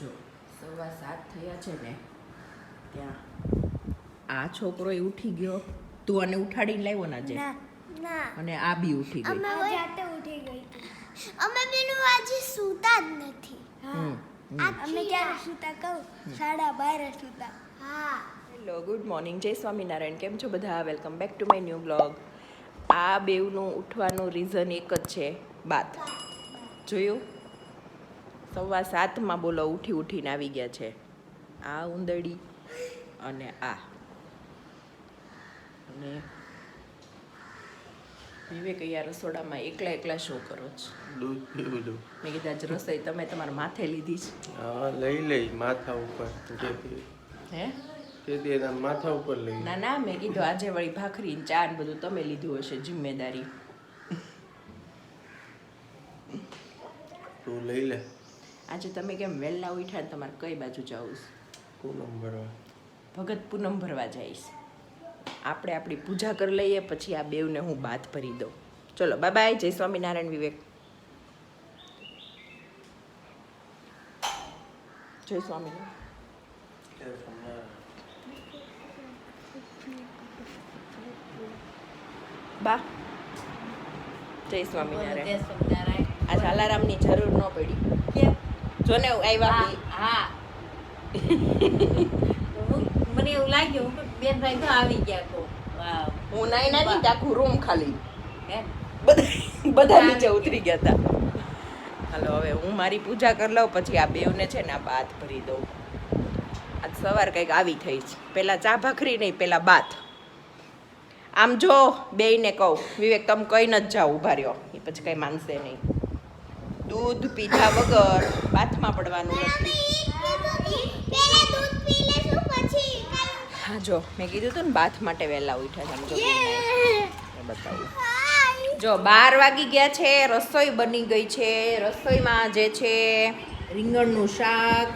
જો સવા સાત થયા છે ને ત્યાં. આ છોકરો એ ઉઠી ગયો. તું આને ઉઠાડીને લાવ્યો ને ના જે અને આ બી ઉઠી ગઈ. અમે જાતે ઉઠી ગઈ અમે બેનું આજે સૂતા જ નથી. હમ, હમ. અમે ક્યારે સૂતા કહું? સાડા બારે સૂતા. હા. Hello good morning. Jai Swaminarayan. કેમ છો બધા? Welcome back to my new blog. આ બેવનું ઉઠવાનું રીઝન એક જ છે બાત. જોયું? સવા સાતમાં બોલો ઉઠી ઉઠીને આવી ગયા છે. આ ઉંદરડી અને આ. અને વિવેક અહીંયા રસોડામાં એકલા એકલા શો કરો છો? મેં કીધા આજ રસોઈ તમે તમારા માથે લીધી છે. હા લઈ લઈ માથા ઉપર. હે? તેથી એના માથા ઉપર લઈ. ના ના મેં કીધું આજે વળી ભાખરી ચા ને બધું તમે લીધું હશે જિમ્મેદારી. તું લઈ લે. આજે તમે કેમ વહેલા ઉઠ્યા ને તમારે કઈ બાજુ જવું છે? પૂનમ ભરવા. ભગત પૂનમ ભરવા જઈશ આપણે આપણી પૂજા કરી લઈએ પછી આ બેવને હું બાત ભરી દઉં. ચલો બાય બાય જય સ્વામિનારાયણ વિવેક. જય સ્વામિનારાયણ. બા. જય સ્વામિનારાયણ. આજ અલારામની જરૂર ન પડી. જો ને આવ્યા. હા મને એવું લાગ્યું બેન ભાઈ તો આવી ગયા કો. હું નાઈ ના નહીં આખું રૂમ ખાલી. હે? બધા બધા નીચે ઉતરી ગયા હતા હાલો હવે હું મારી પૂજા કરી લઉં પછી આ બેવને છે ને આ બાથ ભરી દઉં. આજ સવાર કંઈક આવી થઈ છે. પહેલાં ચા ભાખરી નહીં પહેલાં બાથ આમ જો બેયને કહું વિવેક તમે કઈ નથી જાઓ ઊભા રહ્યો. એ પછી કંઈ માનશે નહીં. દૂધ પીધા વગર બાથમાં પડવાનું નથી. હા જો મેં કીધું હતું ને બાથ માટે વહેલા ઉઠ્યા છે જો બતાવું. જો બાર વાગી ગયા છે રસોઈ બની ગઈ છે રસોઈમાં જે છે રીંગણનું શાક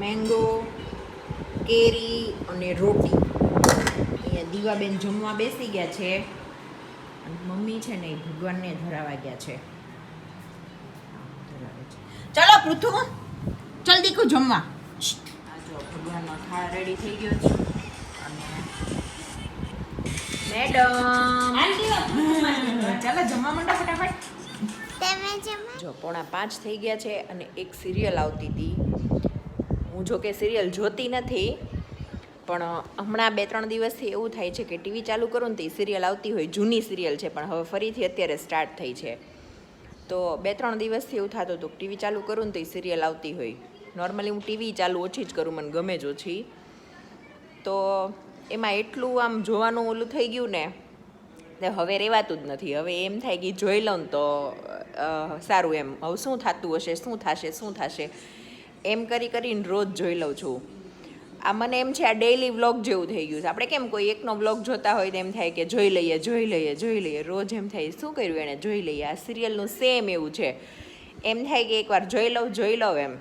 મેંગો કેરી અને રોટી. અહીંયા દીવાબેન જમવા બેસી ગયા છે અને મમ્મી છે ને એ ભગવાનને ધરાવા ગયા છે. ચાલો પૃથુ ચાલ દીકુ જમવા. જો ભગવાનનો થાળ રેડી થઈ ગયો છે. મેડમ. ચાલો જમવા માંડો ફટાફટ. જો પોણા પાંચ થઈ ગયા છે અને એક સિરિયલ આવતી હતી. હું જો કે સિરિયલ જોતી નથી પણ હમણાં બે ત્રણ દિવસથી એવું થાય છે કે ટીવી ચાલુ કરું ને તે સિરિયલ આવતી હોય જૂની સિરિયલ છે પણ હવે ફરીથી અત્યારે સ્ટાર્ટ થઈ છે. તો બે ત્રણ દિવસથી એવું થતું હતું ટીવી ચાલુ કરું ને તો એ સિરિયલ આવતી હોય. નોર્મલી હું ટીવી ચાલુ ઓછી જ કરું, મને ગમે જ ઓછી. તો એમાં એટલું આમ જોવાનું ઓલું થઈ ગયું ને તે હવે રહેવાતું જ નથી. હવે એમ થાય કે જોઈ લઉં તો સારું એમ. હવે શું થતું હશે, શું થશે શું થશે? એમ કરી કરીને રોજ જોઈ લઉં છું. આ મને એમ છે આ ડેઈલી વ્લોગ જેવું થઈ ગયું છે. આપણે કેમ કોઈ એકનો વ્લોગ જોતા હોય તો એમ થાય કે જોઈ લઈએ જોઈ લઈએ જોઈ લઈએ. રોજ એમ થાય, શું કર્યું એણે? જોઈ લઈએ. આ સિરિયલનું સેમ એવું છે. એમ થાય કે એકવાર જોઈ લઉં જોઈ લઉં એમ.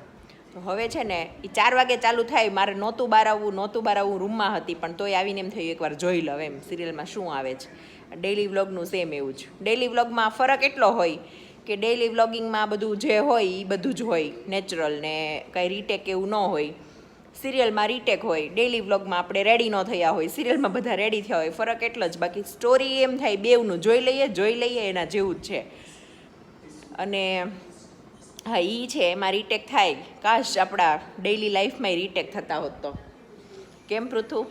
તો હવે છે ને એ ચાર વાગે ચાલુ થાય. મારે નહોતું બહાર આવવું નહોતું બહાર આવવું રૂમમાં હતી, પણ તોય આવીને એમ થયું, એકવાર જોઈ લઉં એમ. સિરિયલમાં શું આવે છે? ડેઈલી વ્લોગનું સેમ એવું જ ડેઈલી વ્લોગમાં ફરક એટલો હોય કે ડેઈલી વ્લોગિંગમાં બધું જે હોય એ બધું જ હોય. નેચરલ ને કંઈ રીટેક એવું ન હોય. સિરિયલમાં રીટેક હોય ડેલી વ્લોગમાં આપણે રેડી ન થયા હોય સિરિયલમાં બધા રેડી થયા હોય, ફરક એટલો જ. બાકી સ્ટોરી એમ થાય, બેવનું જોઈ લઈએ જોઈ લઈએ, એના જેવું જ છે. અને હા એ છે, એમાં રીટેક થાય. કાશ આપણા ડેઈલી લાઈફમાં રીટેક થતા હોત તો. કેમ, પૃથુ?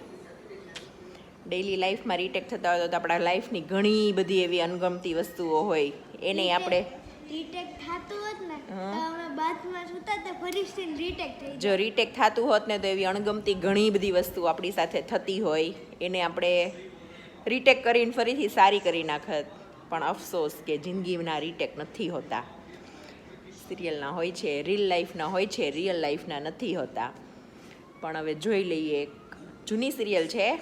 ડેઈલી લાઈફમાં રીટેક થતા હોય તો આપણા લાઈફની ઘણી બધી એવી અનગમતી વસ્તુઓ હોય, એને આપણે રીટેક થાતું હોત ને તો અમે બાથમાં સૂતા તો ફરીથી રીટેક થઈ જો રીટેક થતું હોત ને તો એવી અણગમતી ઘણી બધી વસ્તુ આપણી સાથે થતી હોય. એને આપણે રીટેક કરીને ફરીથી સારી કરી નાખત. પણ અફસોસ કે જિંદગીના રીટેક નથી હોતા. સિરિયલના હોય છે રીલ લાઈફના હોય છે રિયલ લાઈફના નથી હોતા. પણ હવે જોઈ લઈએ એક જૂની સિરિયલ છે.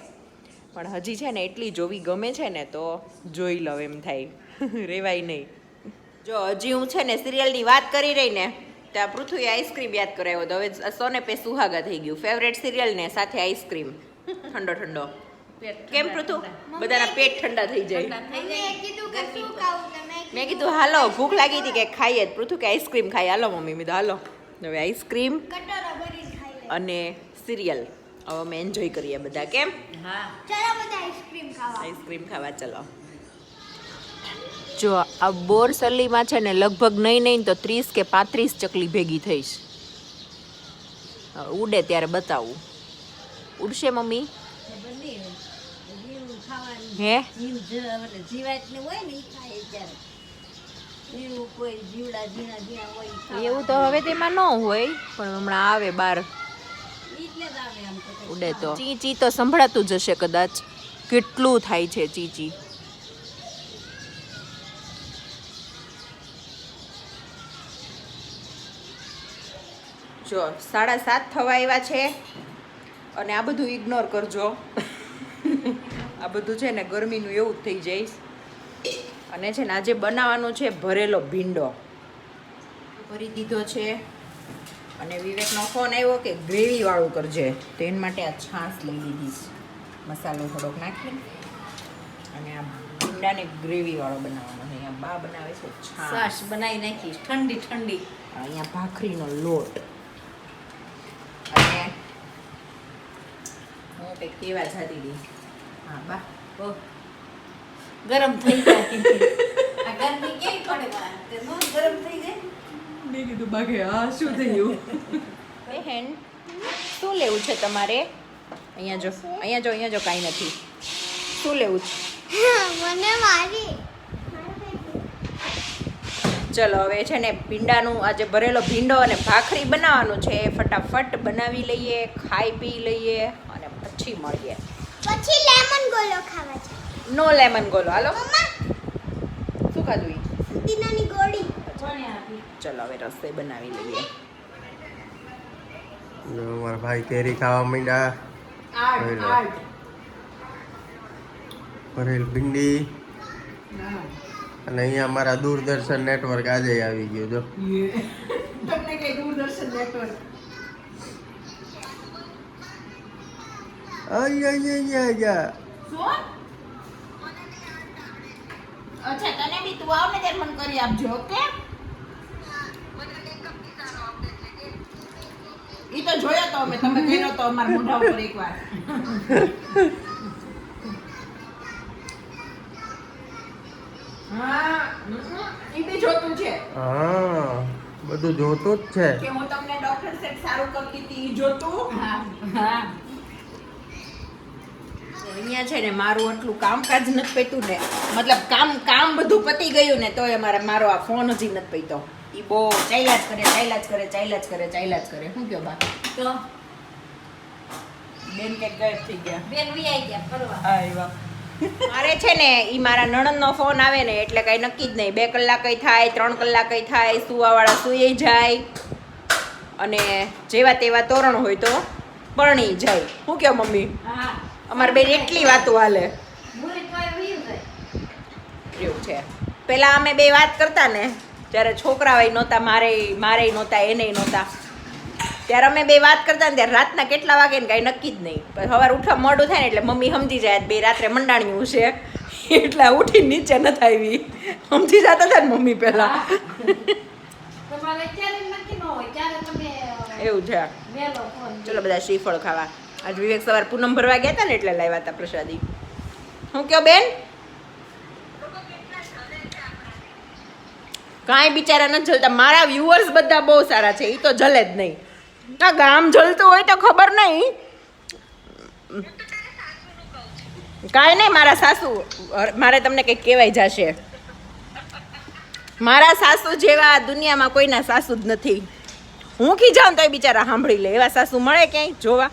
પણ હજી છે ને એટલી જોવી ગમે છે ને તો જોઈ લઉં એમ થાય. રેવાય નહીં. જો હજી હું છે ને સિરિયલની વાત કરી રહી ને ત્યાં પૃથ્વી આઈસ્ક્રીમ યાદ કરાવ્યો તો હવે સોને પે સુહાગા થઈ ગયું. ફેવરેટ સિરિયલ ને સાથે આઈસ્ક્રીમ. ઠંડો ઠંડો. કેમ પૃથુ? બધાના પેટ ઠંડા થઈ જાય. મેં કીધું હાલો ભૂખ લાગી હતી કે ખાઈએ. જ પૃથુ કે આઈસ્ક્રીમ ખાઈ. હાલો મમ્મી. મેં હાલો. હવે આઈસ્ક્રીમ કટોરા ભરીને ખાઈ લે. અને સિરિયલ. હવે અમે એન્જોય કરીએ બધા. કેમ? હા. ચાલો બધા આઈસ્ક્રીમ ખાવા. આઈસ્ક્રીમ ખાવા ચલો. જો આ બોરસલીમાં છે ને લગભગ નહીં નહીં તો ત્રીસ કે પાંત્રીસ ચકલી ભેગી થઈશ. ઉડે ત્યારે બતાવું. ઉડશે મમ્મી? હે. એવું તો હવે તેમાં ન હોય, પણ હમણાં આવે બાર. ઉડે તો. ચી ચી તો સંભળાતું જ હશે કદાચ. કેટલું થાય છે ચી? જો સાડા સાત થવા આવ્યા છે અને આ બધું ઇગ્નોર કરજો. આ બધું છે ને ગરમીનું એવું જ થઈ જઈશ અને છે ને આજે બનાવવાનો છે ભરેલો ભીંડો. ભરી દીધો છે. અને વિવેકનો ફોન આવ્યો કે ગ્રેવીવાળું કરજે. તો એના માટે આ છાશ લઈ લીધી મસાલો થોડોક નાખી. અને આ ભીંડાને ગ્રેવીવાળો બનાવવાનો છે. અહીંયા બા બનાવે છે છાશ. છાશ બનાવી નાખીશ ઠંડી ઠંડી. અહીંયા ભાખરીનો લોટ. કંઈક કેવા જતી હા બા ઓહ. ગરમ થઈ જાય આ ગરમી કેવી પડે બા? તે નો ગરમ થઈ જાય. મેં કીધું બાકી આ શું થયું શું લેવું છે તમારે? અહીંયા જો અહીંયા જો અહીંયા જો કાંઈ નથી. શું લેવું છે? મને મારી ચલો હવે છે ને ભીંડાનું આજે ભરેલો ભીંડો અને ભાખરી બનાવવાનું છે. ફટાફટ બનાવી લઈએ ખાઈ પી લઈએ. પછી મળીએ. પછી લેમન ગોલો ખાવા છે. નો લેમન ગોલો. હાલો. શું ખાધું ઈ? પુદીનાની ગોળી. ચલો હવે રસોઈ બનાવી લઈએ. મારા ભાઈ કેરી ખાવા માંડ્યા. આર્ટ લઈ લો. આર્ટ ભરેલ ભીંડી. અને અહીંયા અમારા દૂરદર્શન નેટવર્ક આજે આવી ગયું જો. તમને કઈ દૂરદર્શન નેટવર્ક? આય આય આય આય શું અચ્છા તને બી તું આવ ને મને કરી આપજો ઓકે? ઈ તો જોયો તો અમે તમે કર્યો તો અમારા મોઢા ઉપર એકવાર. હા ઈ બી જોતું છે. હા બધું જોતું જ છે. કે હું તમને ડોક્ટર સેટ સારું કરતી હતી ઈ જોતું? હા હા. અહીંયા છે ને મારું આટલું કામકાજ નથી પત્યું ને મતલબ કામ કામ બધું પતી ગયું ને તોય અમારે મારો આ ફોન હજી નથી પત્યો એ બહુ ચાલ્યા જ કરે ચાલ્યા જ કરે ચાલ્યા જ કરે ચાલ્યા જ કરે. શું કહો બા તો? બેન કે ગાયબ થઈ ગયા. બેન વી આવી ગયા ફરવા. આવ્યા મારે છે ને ઈ મારા નણંદનો ફોન આવે ને એટલે કઈ નક્કી જ નહીં. બે કલાકય થાય ત્રણ કલાકય થાય સુવાવાળા સુઈ જાય. અને જેવા તેવા તોરણ હોય તો પરણી જાય. શું કયો મમ્મી? હા. અમારે બેન એટલી વાતો હાલે. એવું છે. પેલા અમે બે વાત કરતા ને ત્યારે છોકરાઓય નહોતા મારે મારે નહોતા એને નહોતા. ત્યારે અમે બે વાત કરતા ને ત્યારે રાતના કેટલા વાગે ને કાંઈ નક્કી જ નહીં. પણ સવારે ઉઠવા મોડું થાય ને એટલે મમ્મી સમજી જાય બે રાત્રે મંડાણ્યું છે. એટલે ઉઠી નીચે નથી આવી. સમજી જતા હતા ને મમ્મી પહેલા એવું છે. ચલો બધા શ્રીફળ ખાવા. આજ વિવેક સવાર પૂનમ ભરવા ગયા હતા ને એટલે લાવ્યા હતા પ્રસાદી. હું કયો બેન? કાંઈ બિચારા નથી જલતા. મારા વ્યુઅર્સ બધા બહુ સારા છે એ તો જલે જ નહીં. આ ગામ જલતું હોય તો ખબર નહીં. કાંઈ નહીં, મારા સાસુ મારે તમને કંઈક કહેવાય જશે. મારા સાસુ જેવા દુનિયામાં કોઈના સાસુ જ નથી. હું કી જાઉં તો બિચારા સાંભળી લે. એવા સાસુ મળે ક્યાંય? જોવા.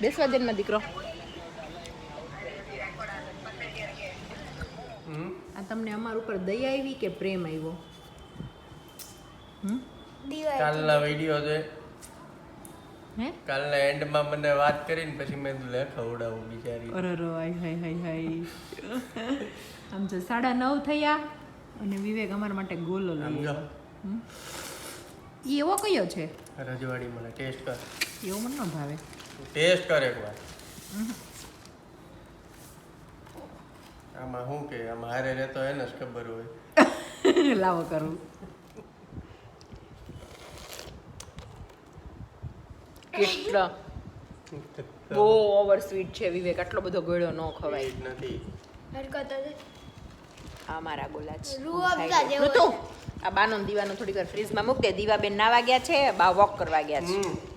બેસવા દે દીકરો. હમ? આ તમને અમાર ઉપર દયા આવી કે પ્રેમ આવ્યો? હમ? કાલના વીડિયો છે. હે? કાલના એન્ડમાં મને વાત કરીને પછી મેં લે ખવડાવું બિચારી. અરે રો હાય હાય હાય હાય. આમ જો સાડા નવ થયા અને વિવેક અમારા માટે ગોલો લઈ એવો કયો છે? રજવાડી મને ટેસ્ટ કર. એવો મને ન ભાવે. ટેસ્ટ કર એકવાર આમાં શું કે આમાં હારે રહેતો એને જ ખબર હોય. લાવો કરું. કેટલો બહુ ઓવર સ્વીટ છે વિવેક. આટલો બધો ગળ્યો ન ખવાય. નથી. આ મારા ગોલા છે. ઋતુ, આ બાનો દીવાનો થોડીક વાર ફ્રીજમાં મૂક દે. દીવા બેન નાવા ગયા છે બા વોક કરવા ગયા છે.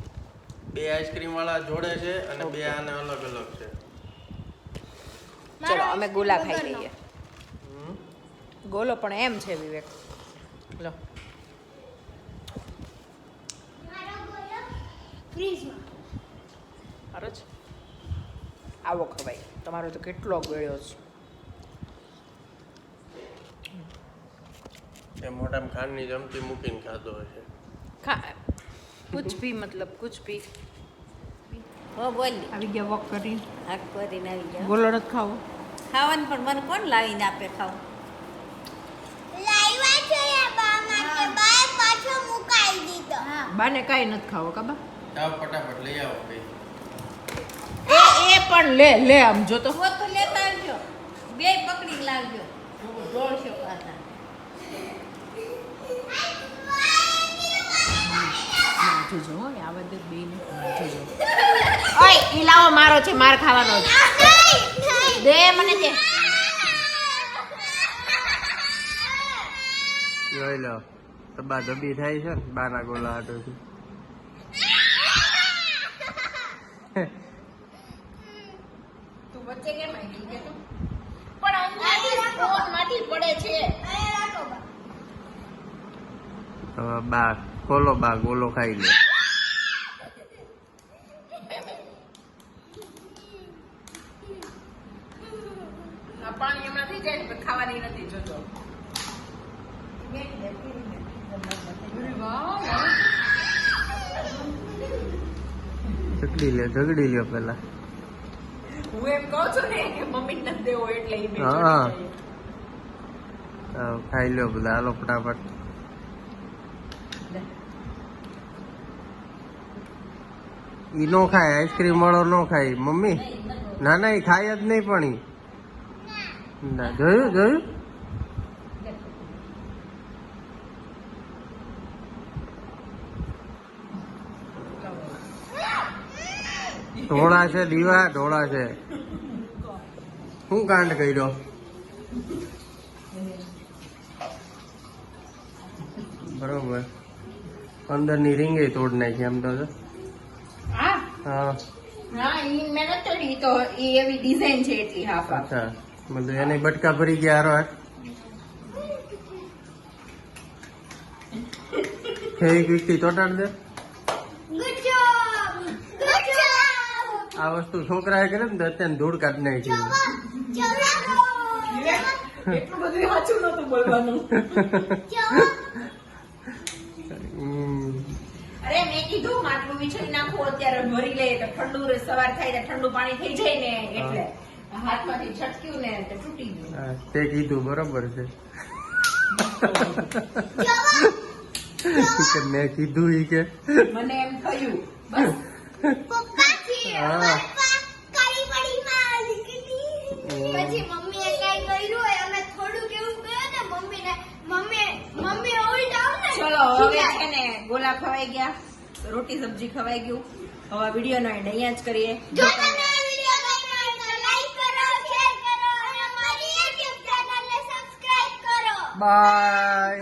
બે આઈસ્ક્રીમ વાળા જોડે છે અને બે આને અલગ અલગ છે. ચલો અમે ગોલા ખાઈ લઈએ. હમ. ગોલો પણ એમ છે વિવેક. લો. ફ્રીજમાં. અરે આવો ખવાય. તમારો તો કેટલો ગળ્યો છે. એ મોટામાં ખાંડની ચમચી મૂકીને ખાધો હશે ખા કુછ ભી મતલબ કુછ ભી હો બોલ આવી ગયા વોક કરી. હાક કરીને આવી ગયા। બોલો નથી ખાવો. ખાવાનું પણ મને કોણ લાવીને આપે ખાવ? લાવ્યા છે એ બા માટે બા પાછો મુકાઈ દીધો. બાને કાઈ નથી ખાવો કાબા આવ ફટાફટ લઈ આવો ભાઈ એ એ પણ લે લે આમ જો તો. હો તો લેતા આવજો. બે પકડી લાવજો. દોઢસો પાછા. જોજો હો આ બધે બેન જોજો ઓય લાવો મારો છે માર ખાવાનો છે. દે મને દે. જોઈ લો તબા દબી થાય છે ને બાના ગોલા હાટોથી. તું વચ્ચે કેમ આવી કે તું? પણ અંદાજી ફોનમાંથી પડે છે. બા ખોલો બા ગોલો ખાઈ લે આ પાણી હમણાં થઈ જાય ને પણ ખાવાની નથી જોજો ઝઘડી લે ઝઘડી લ્યો પેલા હું એમ કહું છું ને કે મમ્મી નથી દેવો એટલે એ બે હા. ખાઈ લ્યો બધા હાલો ફટાફટ. ઈ નો ખાય આઈસ્ક્રીમ વાળો નો ખાય મમ્મી. ના ના ઈ ખાય જ નહીં પણ ઈ. ના જોયું જોયું ઢોળા છે દીવા ઢોળા છે શું કાંડ કર્યો બરોબર અંદરની રીંગે તોડ નાખી આમ તો જો. હા હા હા ઈ મેં નથી તોડી, ઈ તો ઈ એવી ડિઝાઇન છે એટલી હાફ હાફ અચ્છા મતલબ એને બટકા ભરી ગયા હારો હાથ. ફેવિક્વિકથી ચોટાડ દે. ગુડ જોબ ગુડ જોબ આ વસ્તુ છોકરાએ કરે ને અત્યારે ધૂળ કાઢી નાખી. એટલું બધું સાચું નતું બોલવાનું. હમ. અરે મેં કીધું માટલું નાખું અત્યારે ભરી લે તો ઠંડુ સવાર થાય ઠંડુ પાણી થઈ જાય ને એટલે. હાથમાંથી છટક્યું ને એટલે તૂટી ગયું. તે કીધું બરોબર છે. કે મેં કીધું ઈ કે. મને એમ થયું બસ. પછી મમ્મીએ કઈ કર્યું હોય અમે થોડુંક એવું કર્યું ને મમ્મીને મમ્મી મમ્મી ઉલટાવ ને? ચલો હવે છે ને ગોલા ખવાઈ ગયા રોટી સબ્જી ખવાઈ ગયું. હવે વીડિયો નો એન્ડ અહીંયા જ કરીએ. જો हाँ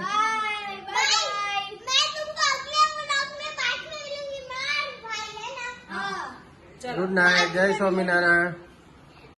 ગુડ નાઇટ જય સ્વામિનારાયણ